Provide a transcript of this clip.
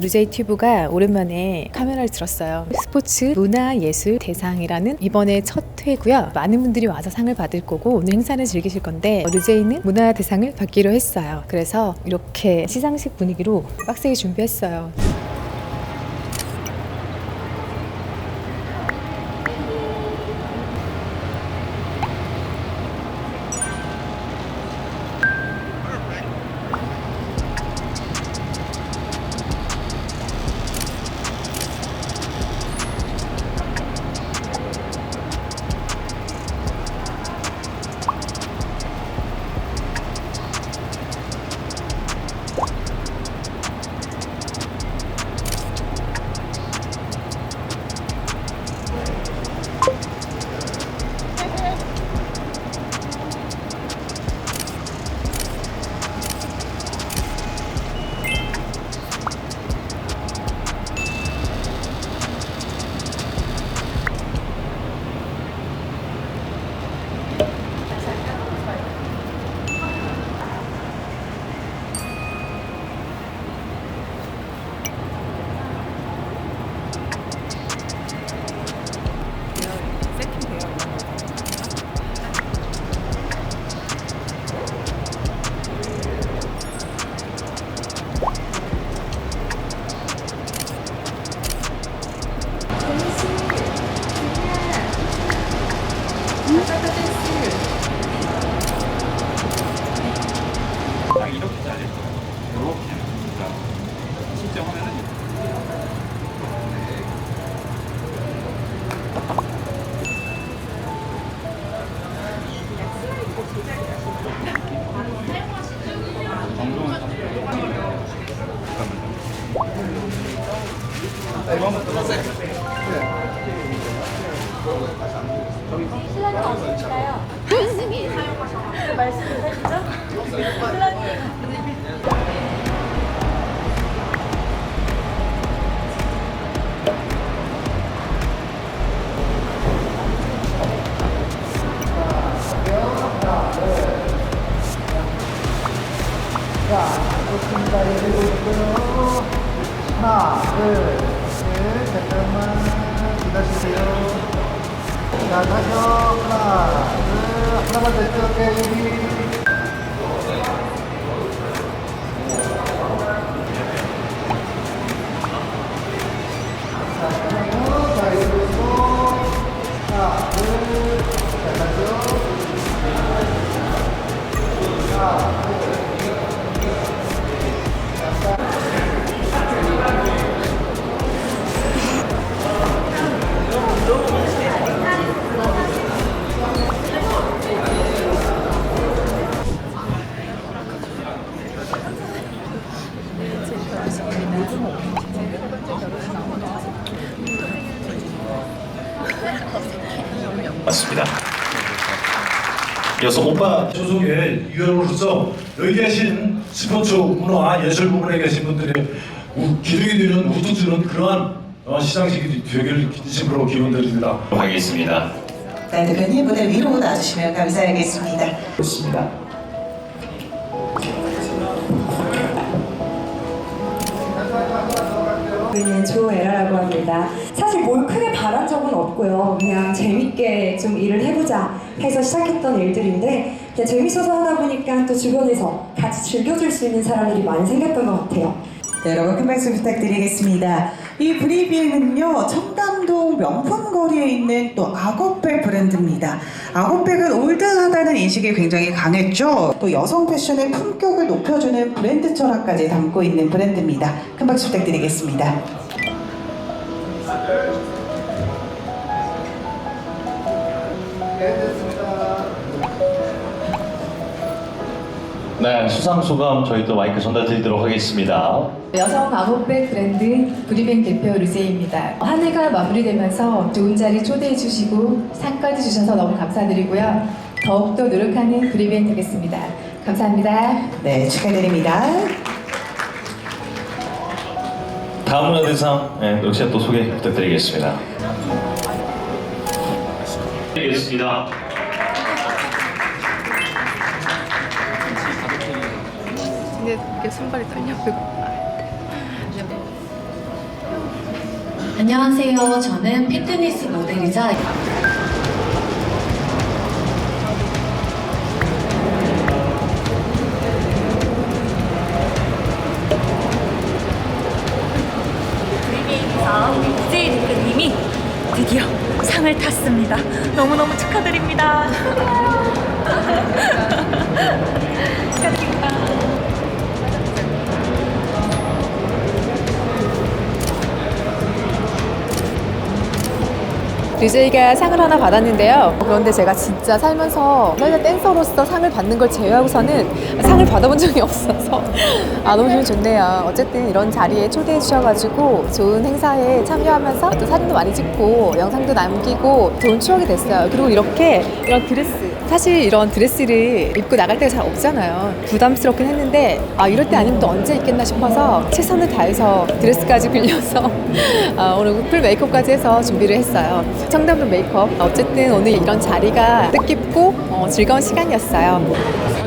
루제이 튜브가 오랜만에 카메라를 들었어요. 스포츠 문화예술 대상이라는 이번에 첫 회고요. 많은 분들이 와서 상을 받을 거고 오늘 행사를 즐기실 건데 루제이는 문화 대상을 받기로 했어요. 그래서 이렇게 시상식 분위기로 빡세게 준비했어요. 하나, 둘, 셋, 잠깐만 기다리세요. 자, 다시요. 하나, 둘, 하나만 더 찍을게요, 여기. 맞습니다. 이어서 오빠 소속의 유형으로서 여기 계신 스포츠 문화 예술 부문에 계신 분들의 우- 기둥이 되는 우뚝 주는 그러한 어, 시상식이 되길 진심으로 기원 드립니다. 하겠습니다. 네, 대표님 무대 위로 놔주시면 감사하겠습니다. 좋습니다. 저는 조에라라고 합니다. 사실 뭘 크게 바란 적은 없고요. 그냥 재밌게 좀 일을 해보자 해서 시작했던 일들인데 그냥 재밌어서 하다 보니까 또 주변에서 같이 즐겨줄 수 있는 사람들이 많이 생겼던 것 같아요. 네, 여러분 큰 박수 부탁드리겠습니다. 이 브리비엔은요 청담동 명품 거리에 있는 또 악어백 브랜드입니다. 악어백은 올드하다는 인식이 굉장히 강했죠. 또 여성 패션의 품격을 높여주는 브랜드 철학까지 담고 있는 브랜드입니다. 큰 박수 부탁드리겠습니다. 네, 수상 소감 저희 또 마이크 전달드리도록 하겠습니다. 여성 아웃백 브랜드 브리뱅 대표 루제이입니다. 한 해가 마무리되면서 좋은 자리 초대해 주시고 상까지 주셔서 너무 감사드리고요. 더욱더 노력하는 브리뱅 되겠습니다. 감사합니다. 네, 축하드립니다. 다음 문화대상 네, 역시 또 소개 부탁드리겠습니다. 드리겠습니다. 근데 이게 손발이 떨려. 안녕하세요. 저는 피트니스 모델이자 프리미엄에서 우리 DJ 대표님이 드디어 상을 탔습니다. 너무너무 축하드립니다. 축하드립니다. 류제이가 상을 하나 받았는데요. 그런데 제가 진짜 살면서 여자 댄서로서 상을 받는 걸 제외하고서는 상을 받아본 적이 없어서 아 너무 기분 좋네요. 어쨌든 이런 자리에 초대해 주셔가지고 좋은 행사에 참여하면서 또 사진도 많이 찍고 영상도 남기고 좋은 추억이 됐어요. 그리고 이렇게 이런 드레스 사실 이런 드레스를 입고 나갈 때가 잘 없잖아요. 부담스럽긴 했는데 아 이럴 때 아니면 또 언제 입겠나 싶어서 최선을 다해서 드레스까지 빌려서 아, 오늘 풀 메이크업까지 해서 준비를 했어요. 청담도 메이크업 어쨌든 오늘 이런 자리가 뜻깊고 어, 즐거운 시간이었어요.